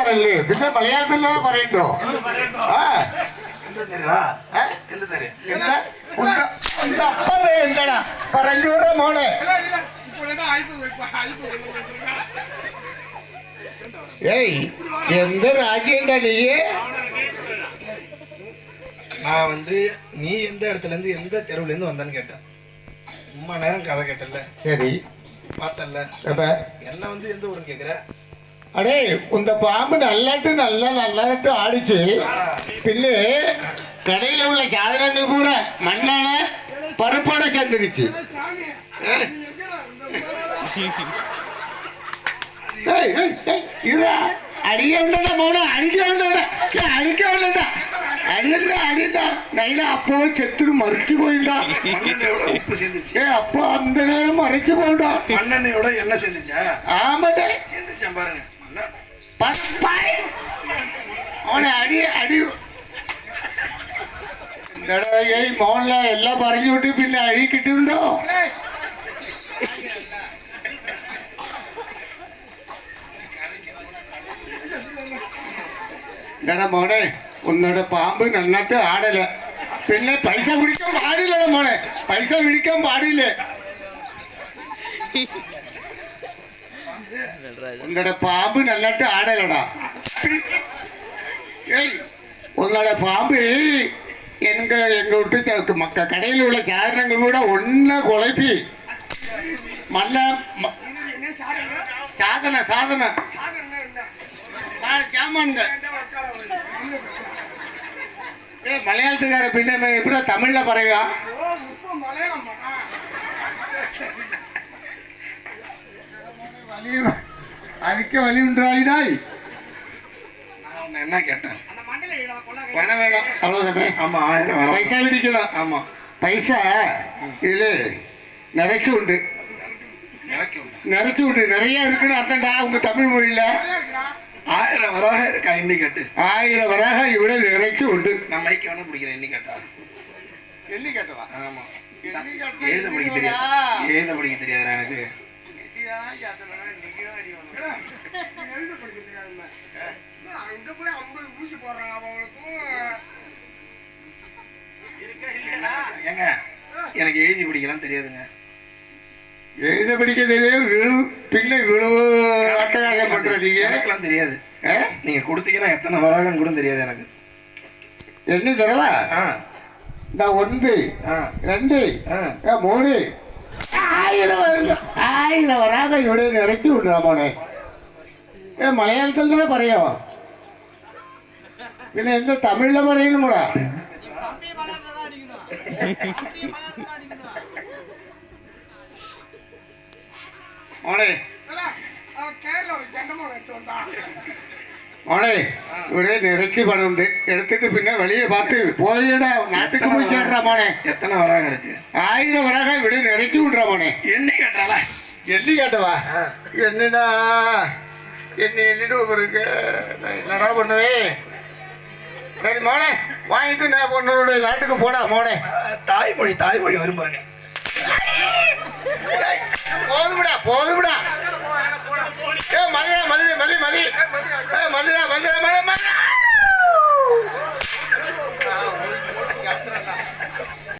തമിഴ്കാരല്ലേ പിന്നെ മലയാളത്തിലല്ലേ പറയട്ടോ ആ എന്ത് തരാ ഏ? എന്ത് തരാ എന്താ ഉണ്ട- ഉണ്ട അപ്പവേ എന്താടാ പറഞ്ഞൂറ മോളെ ஏய் எந்த ராஜ்யம்டா நீ நான் வந்து நீ எந்த இடத்துல இருந்து எந்த தெருவுல இருந்து வந்தேன்னு கேட்டேன் ரொம்ப நேரம் கதை கேட்டல சரி பார்த்தல அப்ப என்ன வந்து எந்த ஊருன்னு கேக்குற அடே இந்த பாம்பு நல்லாட்டு நல்லா நல்லாட்டு ஆடிச்சு. பின்னு கடையில் உள்ள சாதனங்கள் பூரா மண்ணால பருப்போட சேர்ந்துருச்சு. அடிக்கண்டா மௌனம் அடிக்க வேண்டாடா அடிக்க வேண்டாடா அடியண்டா அடியண்டா. நைனா அப்போ செத்துரு மறைச்சு போயிடா உப்பு சேர்ந்துச்சு ஏ அப்போ அந்த நேரம் மறைச்சு போயிடா என்ன சேர்ந்துச்சா? ஆமாட்டே பாருங்க. അടി അടി. എന്താടാ ഈ എല്ലാം പറഞ്ഞു വിട്ട് പിന്നെ അടി കിട്ടുന്നുണ്ടോ? എന്താടാ മോനെ ഒന്നുടെ പാമ്പ് നന്നായിട്ട് ആടല പിന്നെ പൈസ പിടിക്കാൻ പാടില്ലടാ മോനെ. പൈസ പിടിക്കാൻ പാടില്ലേ? உன்னோட பாம்பு நல்லாட்டு ஆடலடா. ஏய் உன்னோட பாம்பு எங்க எங்க விட்டு மக்க கடையில் உள்ள சாதனங்கள் கூட ஒன்ன குழப்பி. மல்ல ம- சாதனை ஜாமான்ங்க ஏ மலையாளத்துக்கார பின்ன எப்படி தமிழ்ல பறையா அதுக்கே வழி உண்டாயிடாய் என்ன கேட்டேன்? பணம் வேணும் அவ்வளோ ஆமாம் ஆயிரம் பைசா பிடிக்கணும் ஆமாம் பைசா இதில் நிறைச்சு உண்டு. நிறைச்சு உண்டு. நிறைய இருக்குன்னு அர்த்தம்டா உங்க தமிழ் மொழியில. ஆயிரம் வராக இருக்கா இன்னி கேட்டு. ஆயிரம் வராக இவ்வளோ நிறைச்சு உண்டு. நான் மைக்கு வேணும் பிடிக்கிறேன் இன்னி கேட்டா. எண்ணி கேட்டதா? ஆமாம் எழுத பிடிக்க தெரியாது. எழுத படிக்க தெரியாதுடா எனக்கு. ஏங்க எனக்கு எழுதி படிக்கலாம் தெரியாதுங்க. எழுத படிக்க தெரியும் விழு பிள்ளை விழுவு அட்டகாசம் பண்றீங்க. எனக்குலாம் தெரியாது. ஆ? நீங்க கொடுத்தீங்கன்னா எத்தனை வராகன்னு கூட தெரியாது எனக்கு. எண்ணி தரவா ஆ. இந்த ஒன்று ஆ. ரெண்டு ஆ. ஏ, மூணு ആയിരം ആയിരം. വരാതെ ഇവിടെ ഒരു ഇറക്കിവിട്ടാ മോനെ. ഏ മലയാളത്തിൽ തന്നെ പറയാമോ? പിന്നെ എന്ത് തമിഴിൽ പറയണം കൂടാ? മോളെ മോളെ ஒரே நிறைச்சி படம் உண்டு. எடுத்துட்டு பின்ன வெளியே பார்த்து போயிடா நாட்டுக்கு போய் சேர்றாமானே எத்தனை வராக இருக்கு? ஆயிரம் வராக விட நிறைச்சி விடுறாமானே என்ன கேட்டாளா எண்ணி கேட்டவா? என்னடா? எண்ணி எண்ணிட்டு இருக்கு என்னடா பண்ணுவேன் சரி மோனே வாங்கிட்டு நான் பொண்ணுடைய நாட்டுக்கு போடா மோனே தாய்மொழி தாய்மொழி வரும் பாருங்க. போதும்டா போதும்டா. ஏ மதியா மதி மதி மதி